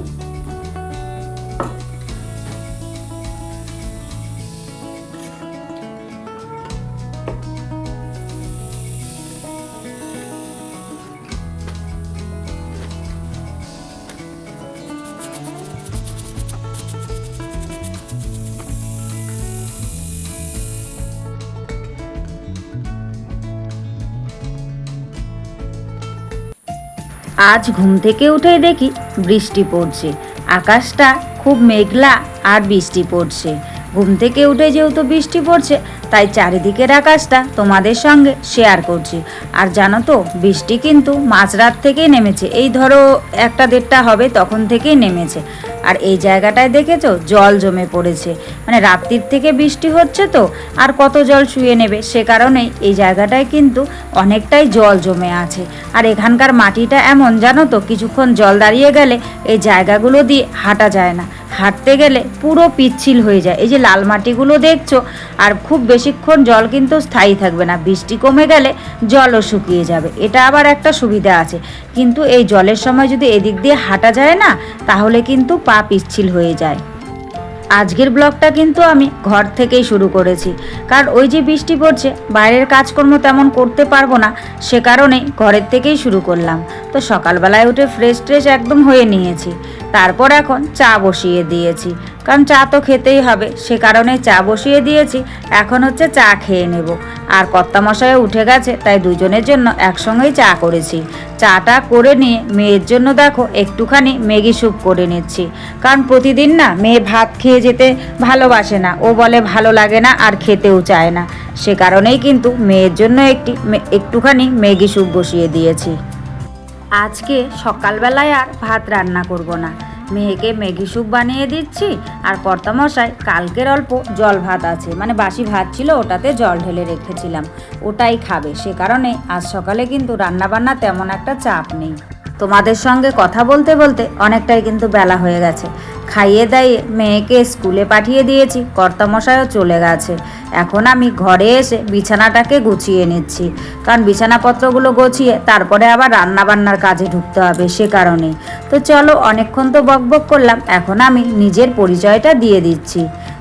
Música আজ ঘুম থেকে উঠে দেখি বৃষ্টি পড়ছে। আকাশটা খুব মেঘলা আর বৃষ্টি পড়ছে। ঘুম থেকে উঠে যেহেতু বৃষ্টি পড়ছে তাই চারিদিকের আকাশটা তোমাদের সঙ্গে শেয়ার করছি। আর জানো তো, বৃষ্টি কিন্তু মাঝরাত থেকেই নেমেছে। এই ধরো একটা দেড়টা হবে, তখন থেকেই নেমেছে। আর এই জায়গাটায় দেখেছ, জল জমে পড়েছে। মানে রাত্রির থেকে বৃষ্টি হচ্ছে তো, আর কত জল শুয়ে নেবে? সে কারণেই এই জায়গাটায় কিন্তু অনেকটাই জল জমে আছে। আর এখানকার মাটিটা এমন, জানো তো, কিছুক্ষণ জল দাঁড়িয়ে গেলে এই জায়গাগুলো দিয়ে হাঁটা যায় না। হাঁটতে গেলে পুরো পিচ্ছিল হয়ে যায়। এই যে লাল মাটিগুলো দেখছ, আর খুব বেশিক্ষণ জল কিন্তু স্থায়ী থাকবে না। বৃষ্টি কমে গেলে জলও শুকিয়ে যাবে। এটা আবার একটা সুবিধা আছে। কিন্তু এই জলের সময় যদি এদিক দিয়ে হাঁটা যায় না, তাহলে কিন্তু পা পিচ্ছিল হয়ে যায়। আজকের ব্লগটা কিন্তু আমি ঘর থেকেই শুরু করেছি। কারণ ওই যে বৃষ্টি পড়ছে, বাইরের কাজকর্ম তেমন করতে পারব না, সে কারণেই ঘরের থেকেই শুরু করলাম। তো সকালবেলায় উঠে ফ্রেশ ট্রেশ একদম হয়ে নিয়েছি। তারপর এখন চা বসিয়ে দিয়েছি। কারণ চা তো খেতেই হবে, সে কারণে চা বসিয়ে দিয়েছি, এখন হচ্ছে চা খেয়ে নেব। আর কর্তামশায় উঠে গেছে, তাই দুজনের জন্য একসঙ্গেই চা করেছি। চাটা করে নিয়ে মেয়ের জন্য দেখো, একটুখানি ম্যাগি স্যুপ করে নিচ্ছি। কারণ প্রতিদিন না মেয়ে ভাত খেয়ে যেতে ভালোবাসে না, ও বলে ভালো লাগে না আর খেতেও চায় না। সে কারণেই কিন্তু মেয়ের জন্য একটি একটুখানি ম্যাগি স্যুপ বসিয়ে দিয়েছি। আজকে সকালবেলায় আর ভাত রান্না করব না। মেয়েকে ম্যাগি স্যুপ বানিয়ে দিচ্ছি আর কর্তামশাই কালকের অল্প জল ভাত আছে। মানে বাসি ভাত ছিল, ওটাতে জল ঢেলে রেখেছিলাম। ওটাই খাবে। সে কারণে আজ সকালে কিন্তু রান্নাবান্না তেমন একটা চাপ নেই। তোমাদের সঙ্গে কথা বলতে বলতে অনেকটাই কিন্তু বেলা হয়ে গেছে। খাইয়ে দাইয়ে মেয়েকে স্কুলে পাঠিয়ে দিয়েছি, কর্তামশায়ও চলে গেছে। এখন আমি ঘরে এসে বিছানাটাকে গুছিয়ে নিচ্ছি। কারণ বিছানাপত্রগুলো গুছিয়ে তারপরে আবার রান্না বান্নার কাজে ঢুকতে হবে সে কারণে। তো চলো, অনেকক্ষণ তো বকবক করলাম, এখন আমি নিজের পরিচয়টা দিয়ে দিচ্ছি।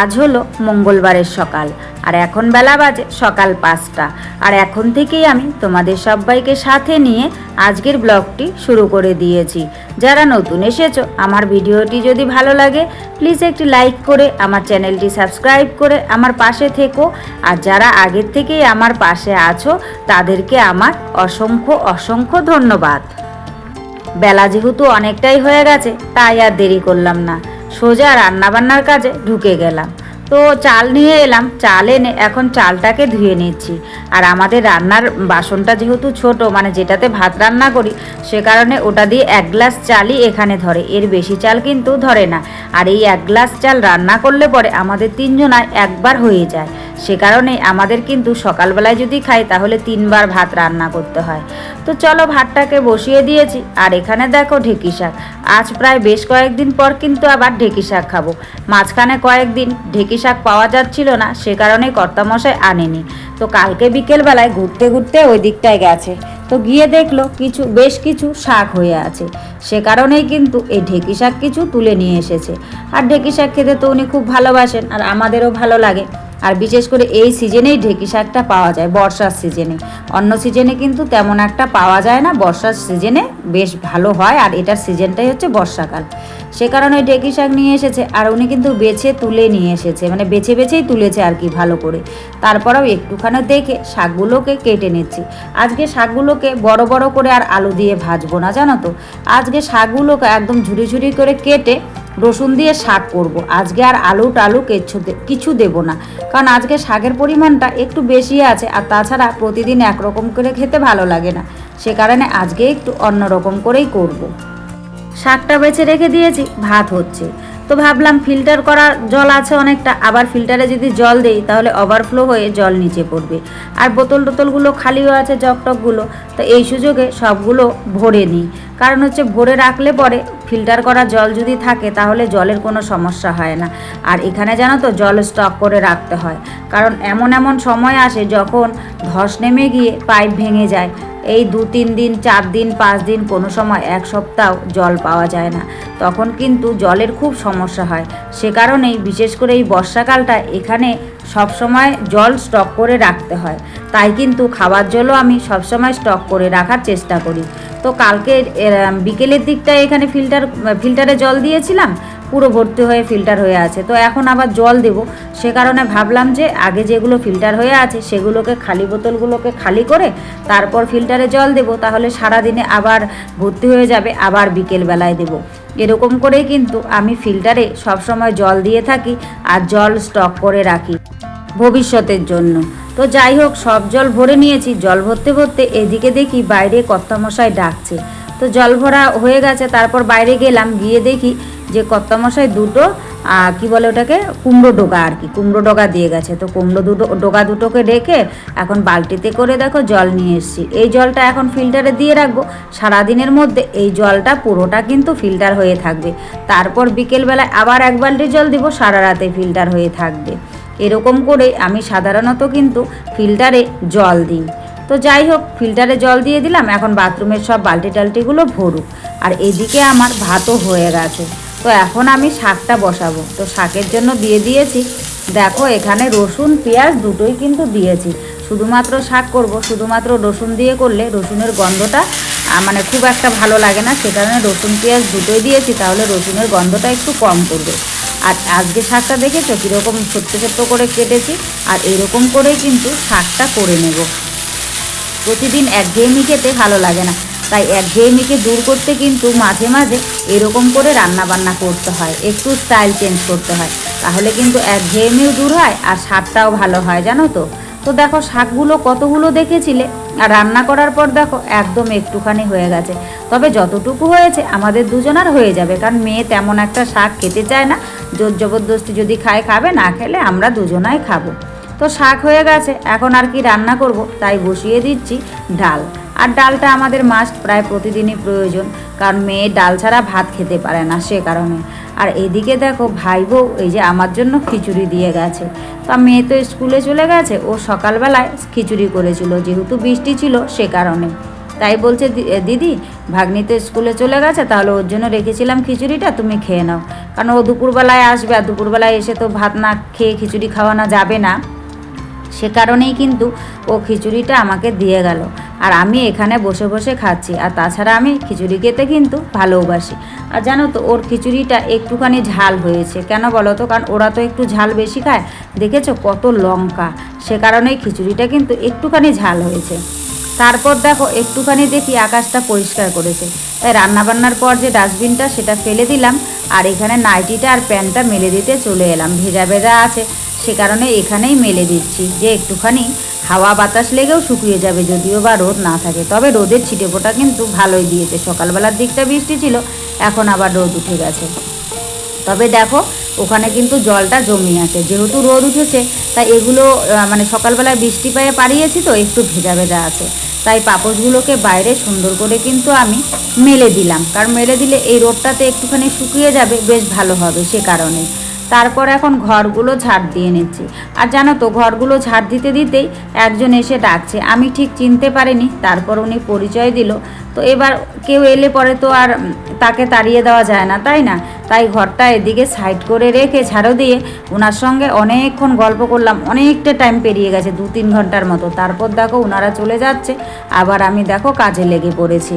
আজ হলো মঙ্গলবারের সকাল, আর এখন বেলা বাজে সকাল পাঁচটা। আর এখন থেকেই আমি তোমাদের সবাইকে সাথে নিয়ে আজকের ব্লগটি শুরু করে দিয়েছি। যারা নতুন এসেছ, আমার ভিডিওটি যদি ভালো লাগে প্লিজ একটি লাইক করে আমার চ্যানেলটি সাবস্ক্রাইব করে আমার পাশে থেকো। আর যারা আগের থেকেই আমার পাশে আছো, তাদেরকে আমার অসংখ্য অসংখ্য ধন্যবাদ। বেলা যেহেতু অনেকটাই হয়ে গেছে, তাই আর দেরি করলাম না। সোজা রান্নাবান্নার কাজে ঢুকে গেলাম। তো চাল নিয়ে এলাম, চাল এনে এখন চালটাকে ধুয়ে নিচ্ছি। আর আমাদের রান্নার বাসনটা যেহেতু ছোট মানে যেটাতে ভাত রান্না করি, সে কারণে ওটা দিয়ে এক গ্লাস চালই এখানে ধরে। এর বেশি চাল কিন্তু ধরে না। আর এই এক গ্লাস চাল রান্না করলে পরে আমাদের তিনজনায় একবার হয়ে যায়। সে কারণে আমাদের কিন্তু সকালবেলায় যদি খাই, তাহলে তিনবার ভাত রান্না করতে হয়। তো চলো ভাতটাকে বসিয়ে দিয়েছি। আর এখানে দেখো ঢেঁকি শাক। আজ প্রায় বেশ কয়েকদিন পর কিন্তু আবার ঢেঁকি শাক খাব। মাঝখানে কয়েকদিন ঢেঁকি শাক পাওয়া যাচ্ছিল না, সে কারণে কর্তামশাই আনেনি। তো কালকে বিকেলবেলায় ঘুরতে ঘুরতে ওই দিকটায় গেছে। তো গিয়ে দেখল কিছু, বেশ কিছু শাক হয়ে আছে। সে কারণেই কিন্তু এই ঢেঁকি শাক কিছু তুলে নিয়ে এসেছে। আর ঢেঁকি শাক খেতে তো উনি খুব ভালোবাসেন, আর আমাদেরও ভালো লাগে। আর বিশেষ করে এই সিজনেই ঢেকি শাকটা পাওয়া যায়, বর্ষার সিজনে। অন্য সিজনে কিন্তু তেমন একটা পাওয়া যায় না, বর্ষার সিজনে বেশ ভালো হয় আর এটার সিজনটাই হচ্ছে বর্ষাকাল। সে কারণে ওই ঢেকি শাক নিয়ে এসেছে আর উনি কিন্তু বেছে তুলে নিয়ে এসেছে মানে বেছে বেছেই তুলেছে আর কি ভালো করে। তারপরেও একটুখানি দেখে শাকগুলোকে কেটে নিচ্ছি। আজকে শাকগুলোকে বড় বড় করে আর আলু দিয়ে ভাজবো না, জানো তো? আজকে শাকগুলোকে একদম ঝুড়ি ঝুড়ি করে কেটে রসুন দিয়ে শাক করব। আজকে আর আলু টালু কিছু কিছু দেবো না। কারণ আজকে শাকের পরিমাণটা একটু বেশি আছে আর তাছাড়া প্রতিদিন একরকম করে খেতে ভালো লাগে না। সে কারণে আজকে একটু অন্যরকম করেই করব। শাকটা বেছে রেখে দিয়েছি, ভাত হচ্ছে। তো ভাবলাম ফিল্টার করা জল আছে অনেকটা, আবার ফিল্টারে যদি জল দেই, তাহলে ওভারফ্লো হয়ে জল নিচে পড়বে। আর বোতল টোতলগুলো খালিও আছে জকটকগুলো তো এই সুযোগে সবগুলো ভরে নিই। কারণ হচ্ছে ভরে রাখলে পরে ফিল্টার করা জল যদি থাকে, তাহলে জলের কোনো সমস্যা হয় না। আর এখানে জানো তো, জল স্টক করে রাখতে হয়। কারণ এমন এমন সময় আসে যখন ধস নেমে গিয়ে পাইপ ভেঙে যায়। এই দু, তিন দিন, চার দিন, পাঁচ দিন, কোনো সময় এক সপ্তাহ জল পাওয়া যায় না। তখন কিন্তু জলের খুব সমস্যা হয়। সে কারণেই বিশেষ করে এই বর্ষাকালটা এখানে সবসময় জল স্টক করে রাখতে হয়। তাই কিন্তু খাবার জলও আমি সবসময় স্টক করে রাখার চেষ্টা করি। তো কালকে বিকেলের দিকটা এখানে ফিল্টার, ফিল্টারে জল দিয়েছিলাম, পুরো ভর্তি হয়ে ফিল্টার হয়ে আছে। তো এখন আবার জল দেব। সে কারণে ভাবলাম যে আগে যেগুলো ফিল্টার হয়ে আছে, সেগুলোকে খালি বোতলগুলোকে খালি করে তারপর ফিল্টারে জল দেব। তাহলে সারাদিনে আবার ভর্তি হয়ে যাবে, আবার বিকেলবেলায় দেব। এরকম করেই কিন্তু আমি ফিল্টারে সবসময় জল দিয়ে থাকি আর জল স্টক করে রাখি ভবিষ্যতের জন্য। তো যাই হোক, সব জল ভরে নিয়েছি। জল ভরতে ভরতে এদিকে দেখি বাইরে কর্তামশাই ডাকছে। তো জল ভরা হয়ে গেছে, তারপর বাইরে গেলাম, গিয়ে দেখি যে কর্তামশাই দুটো কি বলে ওটাকে, কুমড়ো ডোকা আর কি, কুমড়ো ডোকা দিয়ে গেছে। তো কুমড়ো দুটো, ডোগা দুটোকে ডেকে এখন বালতিতে করে দেখো জল নিয়ে এসেছি। এই জলটা এখন ফিল্টারে দিয়ে রাখব। সারাদিনের মধ্যে এই জলটা পুরোটা কিন্তু ফিল্টার হয়ে থাকবে। তারপর বিকেলবেলায় আবার এক বালতি জল দিব, সারা রাতে ফিল্টার হয়ে থাকবে। এরকম করে আমি সাধারণত কিন্তু ফিল্টারে জল দিই। তো যাই হোক, ফিল্টারে জল দিয়ে দিলাম, এখন বাথরুমের সব বালতি টালতিগুলো ভরুক। আর এদিকে আমার ভাতও হয়ে গেছে। তো এখন আমি শাকটা বসাবো। তো শাকের জন্য দিয়ে দিয়েছি। দেখো, এখানে রসুন, পেঁয়াজ দুটোই কিন্তু দিয়েছি। শুধুমাত্র শাক করব, শুধুমাত্র রসুন দিয়ে করলে রসুনের গন্ধটা মানে খুব একটা ভালো লাগে না। সে কারণে রসুন, পেঁয়াজ দুটোই দিয়েছি, তাহলে রসুনের গন্ধটা একটু কম করবে। আর আজকে শাকটা দেখেছ? কীরকম ছোট্ট ছোট্ট করে কেটেছি, আর এরকম করেই কিন্তু শাকটা করে নেব। প্রতিদিন একঘেয়েমি খেতে ভালো লাগে না। তাই একঘেয়েমিকে দূর করতে কিন্তু মাঝে মাঝে এরকম করে রান্না বান্না করতে হয়, একটু স্টাইল চেঞ্জ করতে হয়। তাহলে কিন্তু একঘেয়েমিও দূর হয় আর স্বাদটাও ভালো হয়, জানো তো? তো দেখো, শাকগুলো কতগুলো দেখেছিলে? আর রান্না করার পর দেখো, একদম একটুখানি হয়ে গেছে। তবে যতটুকু হয়েছে, আমাদের দুজনার হয়ে যাবে, কারণ মেয়ে তেমন একটা শাক খেতে চায় না। জোর জবরদস্তি যদি খায়, খাবে, না খেলে আমরা দুজনাই খাব। তো শাক হয়ে গেছে, এখন আর কি রান্না করব, তাই বসিয়ে দিচ্ছি ডাল। আর ডালটা আমাদের মাস্ট প্রায় প্রতিদিনই প্রয়োজন। কারণ মেয়ে ডাল ছাড়া ভাত খেতে পারে না সে কারণে। আর এদিকে দেখো ভাই বউ এই যে আমার জন্য খিচুড়ি দিয়ে গেছে। তা মেয়ে তো স্কুলে চলে গেছে, ও সকালবেলায় খিচুড়ি করেছিল, যেহেতু বৃষ্টি ছিল সে কারণে। তাই বলছে "দি- দিদি, ভাগ্নি তো স্কুলে চলে গেছে, তাহলে ওর জন্য রেখেছিলাম খিচুড়িটা, তুমি খেয়ে নাও। কারণ ও দুপুরবেলায় আসবে, আর দুপুরবেলায় এসে তো ভাত না খেয়ে খিচুড়ি খাওয়ানো যাবে না। সে কারণেই কিন্তু ও খিচুড়িটা আমাকে দিয়ে গেল। আর আমি এখানে বসে বসে খাচ্ছি। আর তাছাড়া আমি খিচুড়ি খেতে কিন্তু ভালোবাসি। আর জানো তো, ওর খিচুড়িটা একটুখানি ঝাল হয়েছে। কেন বলো তো? কারণ ওরা তো একটু ঝাল বেশি খায়। দেখেছ কত লঙ্কা? সে কারণেই খিচুড়িটা কিন্তু একটুখানি ঝাল হয়েছে। তারপর দেখো, একটুখানি দেখি আকাশটা পরিষ্কার করেছে। তাই রান্নাবান্নার পর যে ডাস্টবিনটা, সেটা ফেলে দিলাম। আর এখানে নাইটিটা আর প্যান্টটা মেলে দিতে চলে এলাম। ভেজা ভেজা আছে। সে কারণে এখানেই মেলে দিচ্ছি। যে একটুখানি হাওয়া বাতাস লেগেও শুকিয়ে যাবে যদিও বা রোদ না থাকে। তবে রোদের ছিটেফোঁটা কিন্তু ভালোই দিয়েছে। সকালবেলার দিকটা বৃষ্টি ছিল, এখন আবার রোদ উঠে গেছে। তবে দেখো, ওখানে কিন্তু জলটা জমি আছে। যেহেতু রোদ উঠেছে, তাই এগুলো মানে সকালবেলায় বৃষ্টি পায়ে পাড়িয়েছি তো, একটু ভেজা ভেজা আছে। তাই পাপোশগুলোকে বাইরে সুন্দর করে কিন্তু আমি মেলে দিলাম। কারণ মেলে দিলে এই রোদটাতে একটুখানি শুকিয়ে যাবে, বেশ ভালো হবে সে কারণে। তারপর এখন ঘরগুলো ঝাড় দিয়ে নিচ্ছি। আর জানো তো, ঘরগুলো ঝাড় দিতে দিতেই একজন এসে ডাকছে। আমি ঠিক চিনতে পারিনি, তারপর উনি পরিচয় দিল। তো এবার কেউ এলে পরে তো আর তাকে তাড়িয়ে দেওয়া যায় না, তাই না? তাই ঘরটা এদিকে সাইড করে রেখে ঝাড়ু দিয়ে ওনার সঙ্গে অনেকক্ষণ গল্প করলাম। অনেকটা টাইম পেরিয়ে গেছে দু তিন ঘণ্টার মতো। তারপর দেখো ওনারা চলে যাচ্ছে। আবার আমি দেখো কাজে লেগে পড়েছি।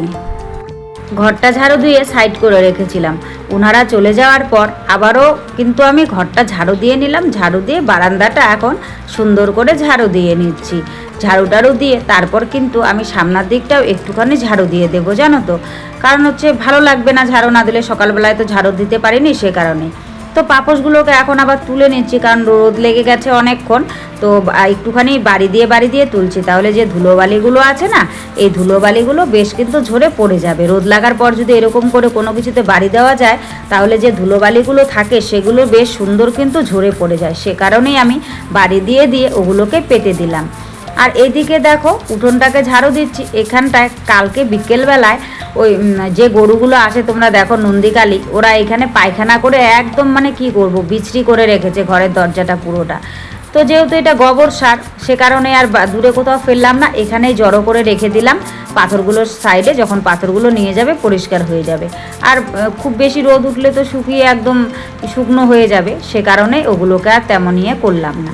ঘরটা ঝাড়ু দিয়ে সাইড করে রেখেছিলাম। ওনারা চলে যাওয়ার পর আবারও কিন্তু আমি ঘরটা ঝাড়ু দিয়ে নিলাম। ঝাড়ু দিয়ে বারান্দাটা এখন সুন্দর করে ঝাড়ু দিয়ে নিচ্ছি। ঝাড়ু টাড়ু দিয়ে তারপর কিন্তু আমি সামনের দিকটাও একটুখানি ঝাড়ু দিয়ে দেবো, জানো তো? কারণ হচ্ছে ভালো লাগবে না ঝাড়ু না দিলে সকালবেলায় তো ঝাড়ু দিতে পারিনি সে কারণে। তো পাপোশগুলোকে এখন আবার তুলে নিচ্ছি, কারণ রোদ লেগে গেছে অনেকক্ষণ। তো একটুখানি বাড়ি দিয়ে বাড়ি দিয়ে তুলছি, তাহলে যে ধুলোবালিগুলো আছে না, এই ধুলোবালিগুলো বেশ কিন্তু ঝরে পড়ে যাবে। রোদ লাগার পর যদি এরকম করে কোনো কিছুতে বাড়ি দেওয়া যায়, তাহলে যে ধুলোবালিগুলো থাকে, সেগুলো বেশ সুন্দর কিন্তু ঝরে পড়ে যায়। সে কারণেই আমি বাড়ি দিয়ে দিয়ে ওগুলোকে পেতে দিলাম। আর এদিকে দেখো, উঠোনটাকে ঝাড়ু দিচ্ছি। এখানটায় কালকে বিকেলবেলায় ওই যে গরুগুলো আসে, তোমরা দেখো নন্দীকালী, ওরা এখানে পায়খানা করে একদম মানে কি করব বিছড়ি করে রেখেছে ঘরের দরজাটা পুরোটা। তো যেহেতু এটা গোবর সার, সে কারণে আর দূরে কোথাও ফেললাম না, এখানেই জড়ো করে রেখে দিলাম। পাথরগুলোর সাইডে যখন পাথরগুলো নিয়ে যাবে, পরিষ্কার হয়ে যাবে। আর খুব বেশি রোদ উঠলে তো শুকিয়ে একদম শুকনো হয়ে যাবে, সে কারণে ওগুলোকে আর তেমন ইয়ে করলাম না।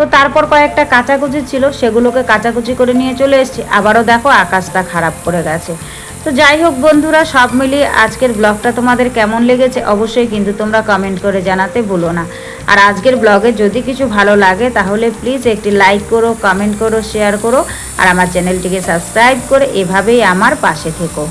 তো তারপর কয়েকটা কাচাকুচি ছিল, সেগুলোকে কাচাকুচি করে নিয়ে চলে এসেছি। আবারও দেখো আকাশটা খারাপ করে গেছে। তো যাই হোক বন্ধুরা, সব মিলিয়ে আজকের ব্লগটা তোমাদের কেমন লেগেছে অবশ্যই কিন্তু তোমরা কমেন্ট করে জানাতে ভুলো না। আর আজকের ব্লগে যদি কিছু ভালো লাগে, তাহলে প্লিজ একটি লাইক করো কমেন্ট করো শেয়ার করো, আর আমার চ্যানেলটিকে সাবস্ক্রাইব করে এভাবেই আমার পাশে থেকো।